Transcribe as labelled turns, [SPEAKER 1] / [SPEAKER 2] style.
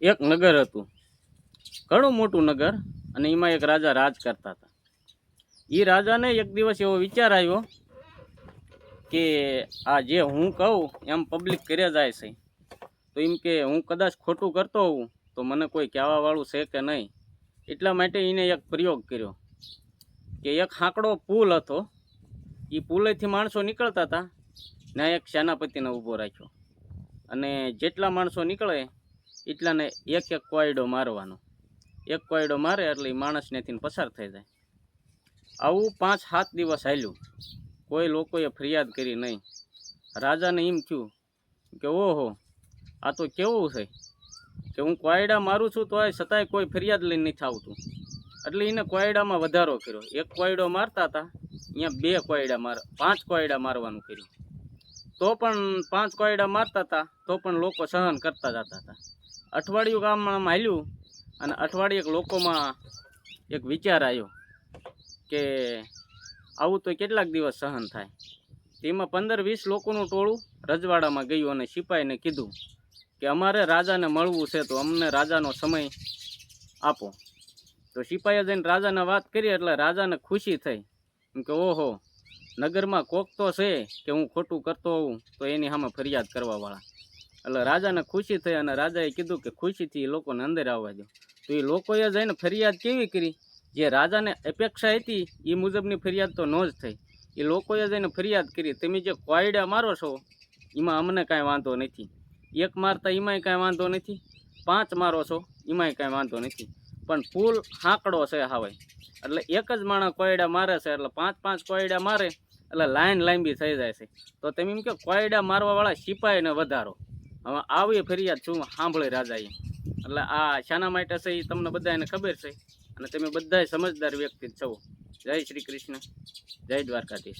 [SPEAKER 1] એક નગર હતું. ઘણું મોટું નગર અને એમાં એક રાજા રાજ કરતા હતા. એ રાજાને એક દિવસ એવો વિચાર આવ્યો કે આ જે હું કહું એમ પબ્લિક કર્યા જાય છે. તો એમ કે હું કદાચ ખોટું કરતો હોઉં તો મને કોઈ કહેવાવાળું છે કે નહીં. એટલા માટે એને એક પ્રયોગ કર્યો કે એક હાંકડો પુલ હતો. એ પુલેથી માણસો નીકળતા હતા. ને એક સેનાપતિને ઊભો રાખ્યો. અને જેટલા માણસો નીકળે એટલાને એક એક કોયડો મારવાનો. એક કોયડો મારે એટલે એ માણસ નેથી પસાર થઈ જાય. આવું પાંચ સાત દિવસ હાલ્યું. કોઈ લોકોએ ફરિયાદ કરી નહીં. રાજાને એમ થયું કે ઓહો, આ તો કેવું છે? કે હું કોયડા મારું છું તો છતાંય કોઈ ફરિયાદ લઈને નથી આવતું. એટલે એને કોયડામાં વધારો કર્યો. એક કોયડો મારતા હતા, અહીંયા બે કોયડા માર, પાંચ કોયડા મારવાનું કર્યું. તો પણ પાંચ કોયડા મારતા હતા, તો પણ લોકો સહન કરતા જતા હતા. અઠવાડિયું ગામમાં માલ્યું અને અઠવાડિયે લોકોમાં એક વિચાર આવ્યો કે આવું તો કેટલાક દિવસ સહન થાય. તેમાં પંદર વીસ લોકોનું ટોળું રજવાડામાં ગયું અને સિપાહીને કીધું કે અમારે રાજાને મળવું છે તો અમને રાજાનો સમય આપો. તો સિપાહીએ જઈને રાજાને વાત કરી એટલે રાજાને ખુશી થઈ. એમ કે, ઓહો, નગરમાં કોક તો છે કે હું ખોટું કરતો હોઉં તો એની સામે ફરિયાદ કરવાવાળા. એટલે રાજાને ખુશી થઈ અને રાજાએ કીધું કે ખુશીથી એ લોકોને અંદર આવવા દો તો એ લોકોએ જઈને ફરિયાદ કેવી કરી? જે રાજાને અપેક્ષા હતી એ મુજબની ફરિયાદ તો ન જ થઈ. એ લોકોએ જઈને ફરિયાદ કરી, તમે જે કોયડા મારો છો, એમાં અમને કાંઈ વાંધો નથી. એક મારતા એમાંય કાંઈ વાંધો નથી. પાંચ મારો છો, એમાંય કાંઈ વાંધો નથી. પણ ફૂલ હાંકડો છે હવે. એટલે એક જ માણસ કોયડા મારે છે, એટલે પાંચ પાંચ કોયડા મારે, એટલે લાઈન લાંબી થઈ જાય છે. તો તમે એમ કે કોયડા મારવાવાળા સિપાહીને વધારો. હવે આવી ફરિયાદ શું સાંભળે રાજાએ. એટલે આ શાના માટે છે એ તમને બધાને ખબર છે. અને તમે બધાય સમજદાર વ્યક્તિ છો. જય શ્રી કૃષ્ણ. જય દ્વારકાધીશ.